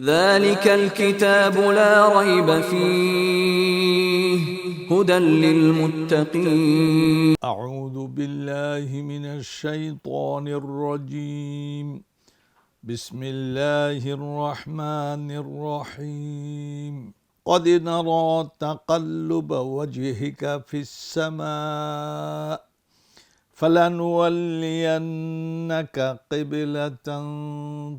ذلك الكتاب لا ريب فيه هدى للمتقين أعوذ بالله من الشيطان الرجيم. بسم الله الرحمن الرحيم. قد نرى تقلب وجهك في السماء فلنولينك قبلة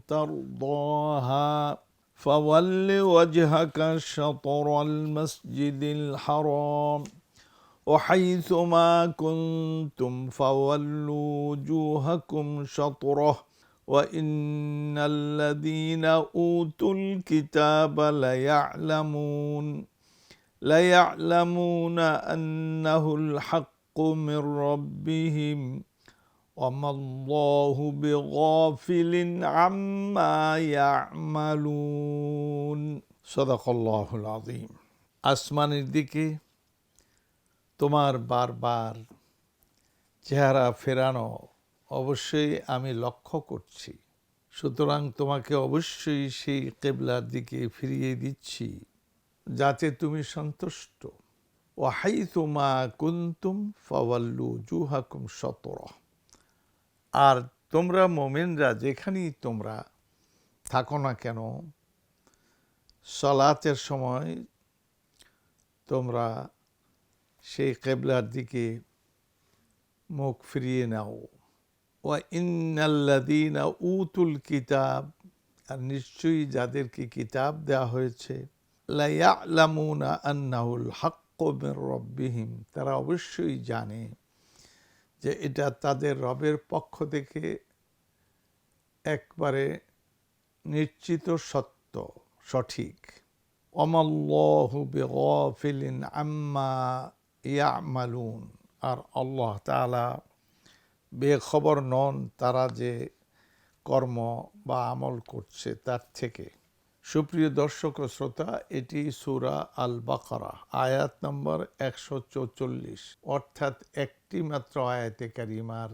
ترضاها. فول وجهك شطر المسجد الحرام وحيث ما كنتم فولوا وجوهكم شطره وإن الذين أوتوا الكتاب ليعلمون ليعلمون أنه الحق من ربهم وما الله بغافل عما يعملون صدق الله العظيم আসমানের দিকে তোমার বারবার চেহারা ফেরানো অবশ্যই আমি লক্ষ্য করছি সুতরাং তোমাকে অবশ্যই সেই কেবলার দিকে ফিরিয়ে দিচ্ছি যাতে তুমি সন্তুষ্ট ওয়াহাই তোমা কুন্তুম ফাওয়াল্লু জুহাকুম সতর আর তোমরা মোমেনরা যেখানেই তোমরা থাকো না কেন, সলাতের সময় তোমরা সেই কেবলার দিকে মুখ ফিরিয়ে নাও। ওয়া ইন্নাল্লাদিনা উতুল কিতাব, আর নিশ্চয়ই যাদেরকে কিতাব দেওয়া হয়েছে, লায়ালামুনা আন্নাহুল হাক্ক মির রব্বিহিম, তারা অবশ্যই জানে যে এটা তাদের রবের পক্ষ থেকে একবারে নিশ্চিত সত্য, সঠিক। অমাল্লাহু বেগফিলিন আম্মা ইয়ামালুন। আর আল্লাহ তালা বেখবর নন তারা যে কর্ম বা আমল করছে তার থেকে। সুপ্রিয় দর্শক শ্রোতা, এটি সুরা আল বাকারা আয়াত নম্বর একশো চৌচল্লিশ। অর্থাৎ একটি মাত্র আয়াতে কারিমার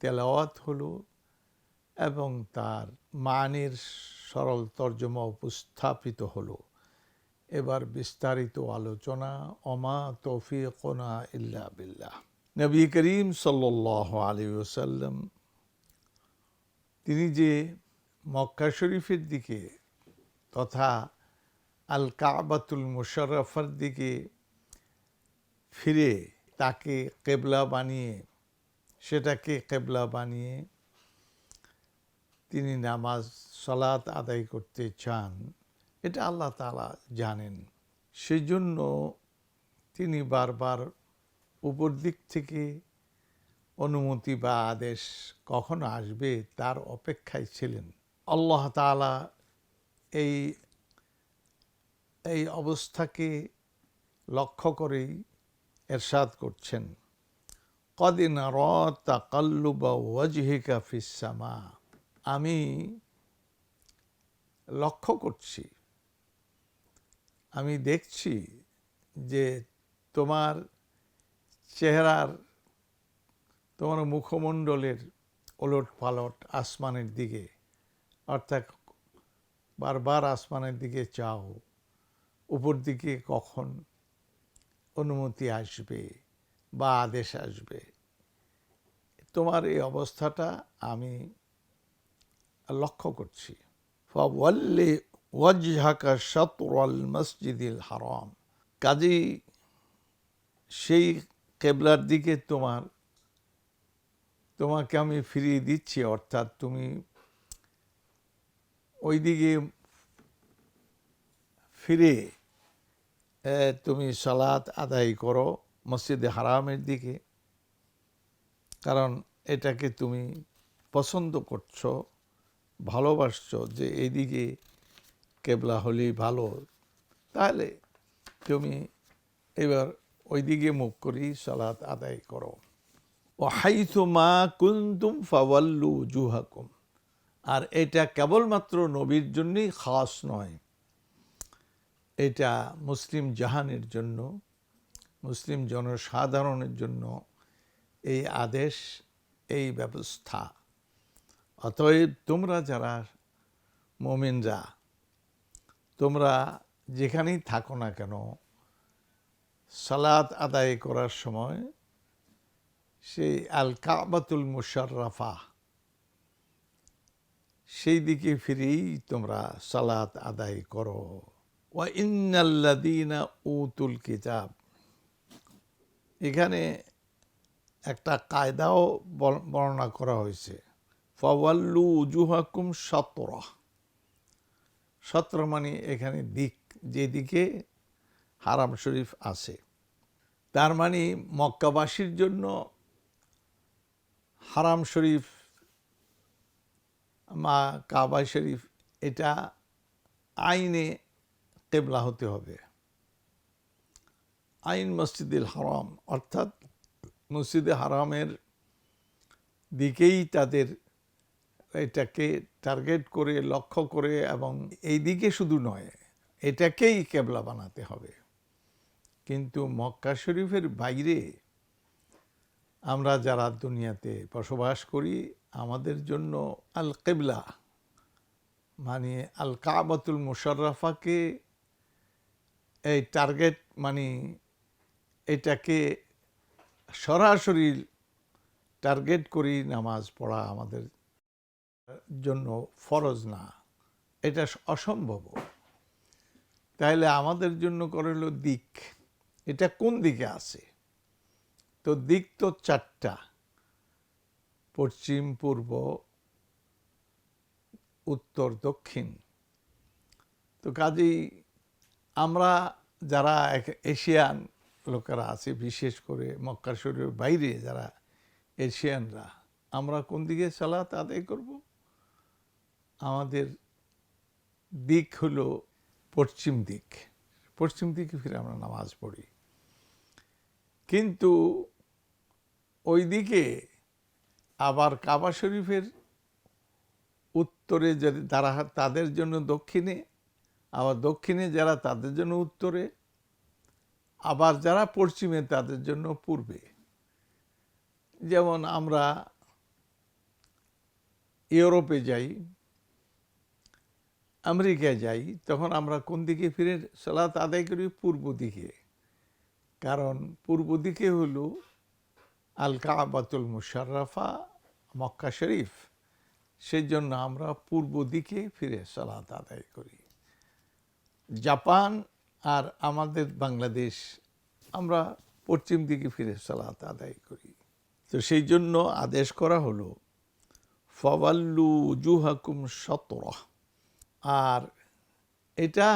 তেলাওয়াত হলো এবং তার মানের সরল তর্জমা উপস্থাপিত হলো। এবার বিস্তারিত আলোচনা অমা তৌফিকনা ইল্লা বিল্লাহ। নবী করিম সাল্লাহ আলী ওসাল্লাম তিনি যে মক্কা শরীফের দিকে তথা আল কাবাতুল মুশারফার দিকে ফিরে তাকে কেবলা বানিয়ে, সেটাকে কেবলা বানিয়ে তিনি নামাজ, সলাত আদায় করতে চান। এটা আল্লাহ তালা জানেন। সেজন্য তিনি বারবার উপর দিক থেকে অনুমতি বা আদেশ কখন আসবে তার অপেক্ষায় ছিলেন। আল্লাহ তালা এই এই অবস্থাকে লক্ষ্য করেই এরশাদ করছেন। কদিন রতাকাল্লু বা ওয়াজহিকা ফিসামা আমি লক্ষ্য করছি, আমি দেখছি যে তোমার চেহারার, তোমার মুখমণ্ডলের ওলট পালট আসমানের দিকে, অর্থাৎ বারবার আসমানের দিকে চাও, উপর দিকে কখন অনুমতি আসবে বা আদেশ আসবে। তোমার এই অবস্থাটা আমি লক্ষ্য করছি। ফাওয়াল্লি ওয়াজহাকা শাতরাল মসজিদিল হারাম। কাজেই সেই কেবলার দিকে তোমার, তোমাকে আমি ফিরিয়ে দিচ্ছি, অর্থাৎ তুমি ওই দিকে ফিরে তুমি সালাত আদায় করো মসজিদে হারামের দিকে। কারণ এটাকে তুমি পছন্দ করছ, ভালোবাসছো যে এইদিকে কেবলা হলেই ভালো। তাহলে তুমি এবার ওইদিকে মুখ করি সালাত আদায় করো। ও হাইথু মা কুন্তুম ফাওয়াল্লু জুহাকুম আর এটা কেবলমাত্র নবীর জন্যই খাস নয়। এটা মুসলিম জাহানের জন্য, মুসলিম জনসাধারণের জন্য এই আদেশ, এই ব্যবস্থা। অতএব তোমরা যারা মোমিনরা, তোমরা যেখানেই থাকো না কেন, সালাত আদায় করার সময় সেই আল কাবাতুল মুশাররাফা, সেই দিকে ফিরেই তোমরা সালাত আদায় করো। ওয়া ইন্নাল্লাদিনা উতুল কিতাব। এখানে একটা কায়দাও বর- বর্ণনা করা হয়েছে। ফাওয়াল্লু উজুহাকুম সতরা সত্র মানে এখানে দিক, যেদিকে হারাম শরীফ আছে। তার মানে মক্কাবাসীর জন্য হারাম শরীফ মা কাবা শরীফ, এটা আইনে কেবলা হতে হবে। আইন মসজিদুল হারাম, অর্থাৎ মসজিদে হারামের দিকেই তাদের এটাকে টার্গেট করে, লক্ষ্য করে এবং এই দিকে শুধু নয়, এটাকেই কেবলা বানাতে হবে। কিন্তু মক্কা শরীফের বাইরে আমরা যারা দুনিয়াতে বসবাস করি, আমাদের জন্য আল কেবলা মানে আল কাবাতুল মুশাররাফাকে এই টার্গেট মানে এটাকে সরাসরি টার্গেট করি নামাজ পড়া আমাদের জন্য ফরজ না, এটা অসম্ভব। তাইলে আমাদের জন্য করে হলো দিক। এটা কোন দিকে আছে? তো দিক তো চারটা, পশ্চিম, পূর্ব, উত্তর, দক্ষিণ। তো কাজেই আমরা যারা এশিয়ান লোকেরা আছে, বিশেষ করে মক্কা শরীরের বাইরে যারা এশিয়ানরা, আমরা কোন দিকে সালাত আদায় করব? আমাদের দিক হলো পশ্চিম দিক। পশ্চিম দিকে ফিরে আমরা নামাজ পড়ি। কিন্তু ওই দিকে আবার কাবা শরীফের উত্তরে যদি তারা তাদের জন্য দক্ষিণে আবার দক্ষিণে যারা তাদের জন্য উত্তরে, আবার যারা পশ্চিমে তাদের জন্য পূর্বে। যেমন আমরা ইউরোপে যাই আমেরিকায় যাই, তখন আমরা কোন দিকে ফিরে? সালাত আদায় করি পূর্ব দিকে। কারণ পূর্ব দিকে হলো আল কাবাতুল মুশাররাফা, মক্কা শরীফ। সেই জন্য আমরা পূর্ব দিকে ফিরে সালাত আদায় করি। জাপান আর আমাদের বাংলাদেশ, আমরা পশ্চিম দিকে ফিরে সালাত আদায় করি। তো সেই জন্য আদেশ করা হলো, ফওয়াল্লু জুহাকুম সতরহ আর এটা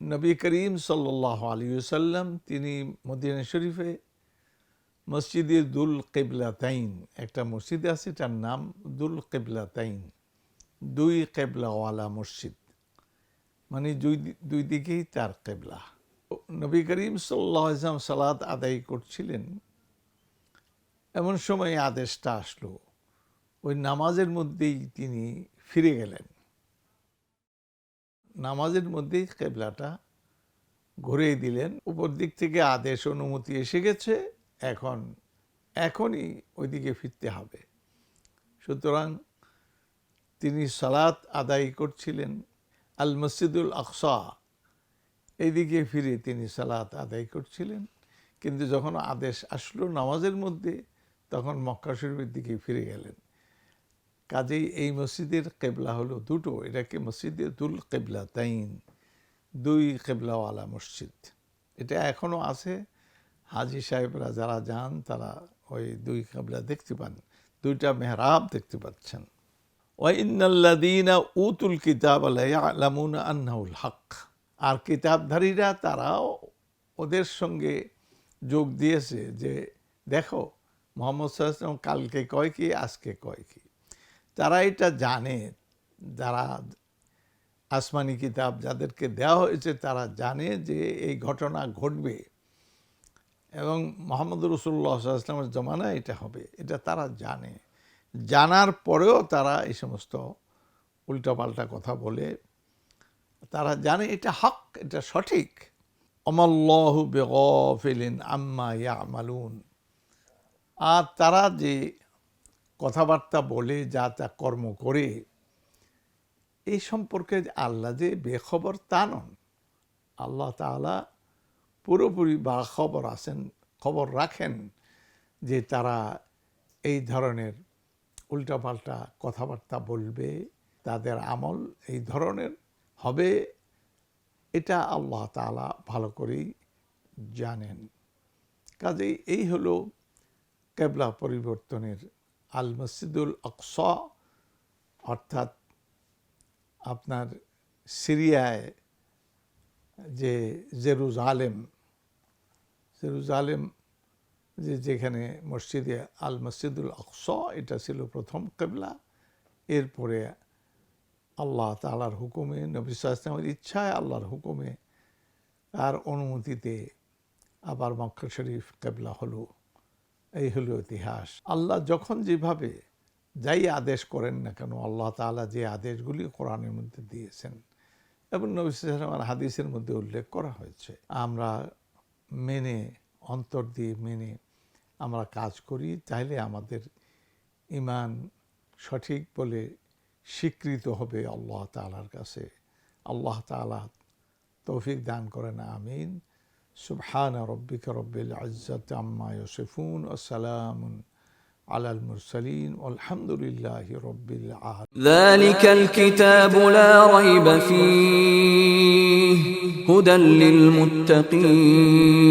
নবী করিম সাল্লাহ আলী সাল্লাম তিনি মদিনা শরীফে মসজিদে দুল কেবলাতাইন একটা মসজিদ আছে, তার নাম দুল কেবলাতাইন দুই কেবলাওয়ালা মসজিদ। মানে দুই দুই দিকেই তার কেবলা। নবী করিম সাল্লাহ ইসলাম সালাদ আদায় করছিলেন। এমন সময় আদেশটা আসলো। ওই নামাজের মধ্যেই তিনি ফিরে গেলেন। নামাজের মধ্যেই কেবলাটা ঘুরিয়ে দিলেন। উপর দিক থেকে আদেশ অনুমতি এসে গেছে। এখন, এখনই ওইদিকে ফিরতে হবে। সুতরাং তিনি সালাত আদায় করছিলেন। আল মসজিদুল আকসা। এইদিকে ফিরে তিনি সালাত আদায় করছিলেন। কিন্তু যখন আদেশ আসলো নামাজের মধ্যে, তখন মক্কা শরীফের দিকে ফিরে গেলেন। কাজেই এই মসজিদের কেবলা হলো দুটো। এটাকে মসজিদে দুল কেবলা তাইন দুই কেবলাওয়ালা মসজিদ। এটা এখনও আছে। হাজি সাহেবরা যারা যান, তারা ওই দুই কেবলা দেখতে পান, দুইটা মেহরাব দেখতে পাচ্ছেন। ওয়াইনাল্লাদিনা উতুল কিতাব আলামুন আন্নাউল হক আর কিতাবধারীরা তারাও ওদের সঙ্গে যোগ দিয়েছে যে, দেখো, মোহাম্মদ সাল্লাম কালকে কয় কি, আজকে কয় কি? তারা এটা জানে, যারা আসমানি কিতাব যাদেরকে দেওয়া হয়েছে, তারা জানে যে এই ঘটনা ঘটবে। এবং মোহাম্মদ রসুল্লাহ আসলামের জমানায় এটা হবে, এটা তারা জানে। জানার পরেও তারা এই সমস্ত উল্টাপাল্টা কথা বলে, তারা জানে এটা হক, এটা সঠিক। অমাল্লাহ বেগফিলিন আম্মা ইয়ামালুন। আর তারা যে কথাবার্তা বলে, যা তা কর্ম করে, এই সম্পর্কে আল্লাহ যে বেখবর তা নন। আল্লাহ তাআলা পুরোপুরি বা খবর আছেন, খবর রাখেন যে তারা এই ধরনের উল্টাপাল্টা কথাবার্তা বলবে, তাদের আমল এই ধরনের হবে, এটা আল্লাহ তাআলা ভালো করেই জানেন। কাজেই এই হলো কেবলা পরিবর্তনের আল মসজিদুল আকসা, অর্থাৎ আপনার সিরিয়ায় যে জেরুজালেম জেরুজালেম যে যেখানে মসজিদে আল মসজিদুল আকসা, এটা ছিল প্রথম কেবলা। এরপরে আল্লাহ তালার হুকুমে, নবী সাল্লামের ইচ্ছায় আল্লাহর হুকুমে তার অনুমতিতে আবার মক্কা শরীফ কেবলা হলো। এই হলো ইতিহাস। আল্লাহ যখন যেভাবে যাই আদেশ করেন না কেন, আল্লাহ তাআলা যে আদেশগুলি কোরআনের মধ্যে দিয়েছেন এবং নবী সাল্লামের হাদিসের মধ্যে উল্লেখ করা হয়েছে। আমরা মেনে, অন্তর দিয়ে মেনে আমরা কাজ করি তাহলে আমাদের ইমান সঠিক বলে স্বীকৃত হবে আল্লাহ তাআলার কাছে আল্লাহ তাআলা তৌফিক দান করেন আমিন সুবহান রব্বিক রব্বিল ইজ্জাতি আম্মা ইয়াসিফুন ওয়া সালামুন আলাল মুরসালিন আলহামদুলিল্লাহি রব্বিল আলামিন ذلك الكتاب لا ريب فيه هدى للمتقين